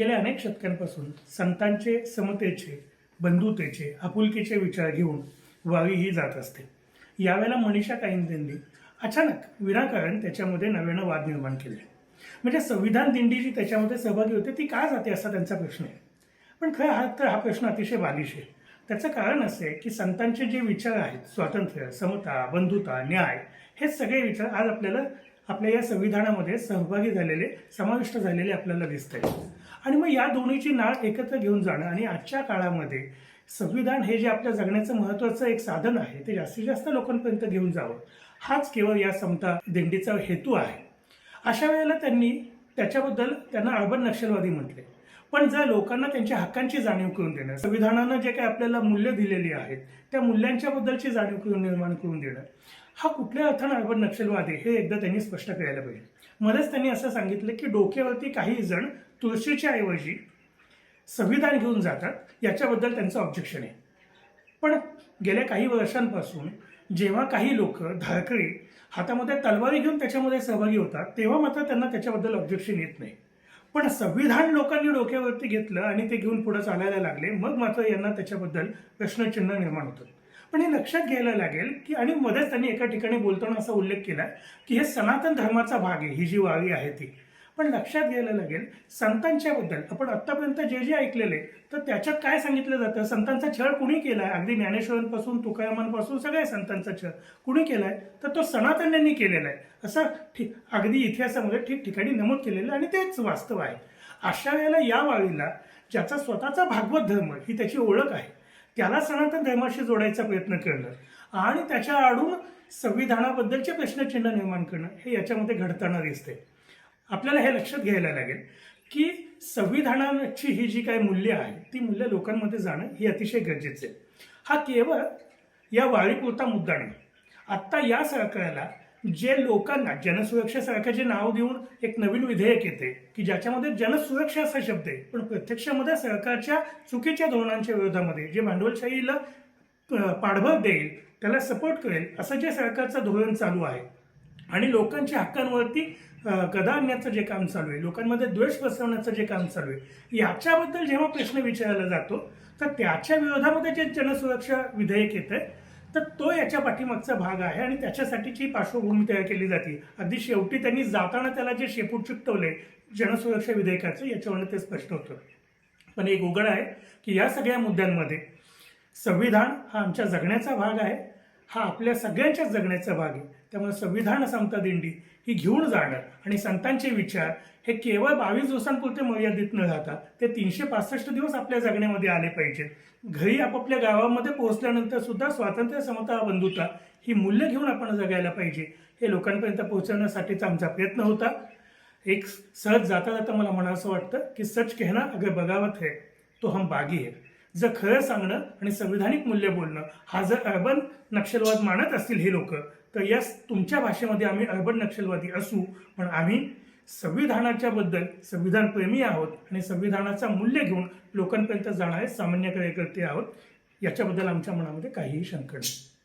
गेल्या अनेक शतकांपासून संतांचे समतेचे बंधुतेचे आपुलकीचे विचार घेऊन वावी ही जात असते. यावेळेला मनीषा काईंदेंनी अचानक विनाकारण त्याच्यामध्ये नव्यानं वाद निर्माण केले. म्हणजे संविधान दिंडी जी त्याच्यामध्ये सहभागी होते ती का जाते असा त्यांचा प्रश्न आहे. पण खरं हा तर हा प्रश्न अतिशय बालिश आहे. त्याचं कारण असं आहे की संतांचे जे विचार आहेत स्वातंत्र्य समता बंधुता न्याय हे सगळे विचार आज आपल्याला आपल्या या संविधानामध्ये सहभागी झालेले समाविष्ट झालेले आपल्याला दिसत आहेत. आणि मग या दोन्हीची नाळ एकत्र घेऊन जाणं. आणि आजच्या काळामध्ये संविधान हे जे आपल्या जगण्याचं महत्त्वाचं एक साधन आहे ते जास्तीत जास्त लोकांपर्यंत घेऊन जावं. हाच केवळ या समता दिंडीचा हेतू आहे. अशा वेळेला त्यांनी त्याच्याबद्दल त्यांना अर्बन नक्षलवादी म्हटले. पण जर लोकांना त्यांच्या हक्कांची जाणीव करून देणं संविधानानं जे काही आपल्याला मूल्य दिलेली आहेत त्या मूल्यांच्या बद्दलची जाणीव करून निर्माण करून देणं हा कुठल्या अर्थानं अर्बन नक्षलवादी हे एकदा त्यांनी स्पष्ट करायला पाहिजे. मध्येच त्यांनी असं सांगितलं की डोक्यावरती काही जण तुळशीच्या ऐवजी संविधान घेऊन जातात याच्याबद्दल त्यांचं ऑब्जेक्शन आहे. पण गेल्या काही वर्षांपासून जेव्हा काही लोक धारकरी हातामध्ये तलवारी घेऊन त्याच्यामध्ये सहभागी होतात तेव्हा मात्र त्यांना त्याच्याबद्दल ऑब्जेक्शन येत नाही. पण संविधान लोकांनी डोक्यावरती घेतलं आणि ते घेऊन पुढे चालायला लागले मग मात्र यांना त्याच्याबद्दल प्रश्नचिन्ह निर्माण होतं. पण हे लक्षात घ्यायला लागेल की आणि मध्येच त्यांनी एका ठिकाणी बोलताना असा उल्लेख केला की हे सनातन धर्माचा भाग आहे ही जी वारी आहे ती. पण लक्षात घ्यायला लागेल संतांच्या बद्दल आपण आत्तापर्यंत जे जे ऐकलेले तर त्याच्यात काय सांगितलं जातं? संतांचा छळ कुणी केलाय? अगदी ज्ञानेश्वरांपासून तुकारामांपासून सगळ्या संतांचा छळ कुणी केलाय? तर तो सनातन्यांनी केलेला आहे. असं ठीक अगदी इतिहासामध्ये ठिकठिकाणी नमूद केलेलं आहे आणि तेच वास्तव आहे. अशा वेळेला या वाळीला ज्याचा स्वतःचा भागवत धर्म ही त्याची ओळख आहे त्याला सनातन धर्माशी जोडायचा प्रयत्न करणं आणि त्याच्या आडून संविधानाबद्दलचे प्रश्नचिन्ह निर्माण करणं हे याच्यामध्ये घडताना दिसते आपल्याला हे लक्षात घ्यायला लागेल की संविधानाची ही जी काही मूल्य आहे ती मूल्य लोकांमध्ये जाणं ही अतिशय गरजेचं आहे. हा केवळ या वाळीपुरता मुद्दा नाही. आत्ता या सरकारला जे लोकांना जनसुरक्षेसारखं जे नाव देऊन एक नवीन विधेयक येते की ज्याच्यामध्ये जनसुरक्षा असा शब्द आहे पण प्रत्यक्षामध्ये सरकारच्या चुकीच्या धोरणांच्या विरोधामध्ये जे भांडवलशाहीला पाठबळ देईल त्याला सपोर्ट करेल असं जे सरकारचं धोरण चालू आहे आणि लोकांच्या हक्कांवरती गदा आणण्याचं जे काम चालू आहे लोकांमध्ये द्वेष पसरवण्याचं जे काम चालू आहे याच्याबद्दल जेव्हा प्रश्न विचारला जातो तर त्याच्या विरोधामध्ये जे जनसुरक्षा विधेयक येतं तर तो याच्या पाठीमागचा भाग आहे आणि त्याच्यासाठीची पार्श्वभूमी तयार केली जाते. अगदी शेवटी त्यांनी जाताना त्याला जे शेपूट चिकटवले जनसुरक्षा विधेयकाचं याच्यावरनं ते स्पष्ट होतं. पण एक उघड आहे की या सगळ्या मुद्द्यांमध्ये संविधान हा आमच्या जगण्याचा भाग आहे. हा आपल्या सगळ्यांच्याच जगण्याचा भाग आहे. त्यामुळे संविधान समता दिंडी ही घेऊन जाणं आणि संतांचे विचार हे केवळ बावीस दिवसांपुरते मर्यादित न राहता ते तीनशे पासष्ट दिवस आपल्या जगण्यामध्ये आले पाहिजेत. घरी आपापल्या गावामध्ये पोहोचल्यानंतर सुद्धा स्वातंत्र्य समता बंधुता ही मूल्य घेऊन आपण जगायला पाहिजे. हे लोकांपर्यंत पोहोचवण्यासाठीचा आमचा प्रयत्न होता. एक सहज जाता जाता मला म्हणावंसं वाटतं की सच कहना अगर बगावत है तो हम बागी है. जर खरं सांगणं आणि संविधानिक मूल्य बोलणं हा जर अर्बन नक्षलवाद मानत असतील हे लोक तर यास तुमच्या भाषेमध्ये आम्ही अर्बन नक्षलवादी असू पण आम्ही संविधानाच्या बद्दल संविधान प्रेमी आहोत आणि संविधानाचा मूल्य घेऊन लोकांपर्यंत जाणारे सामान्य कार्यकर्ते आहोत. याच्याबद्दल आमच्या मनामध्ये काहीही शंका नाही.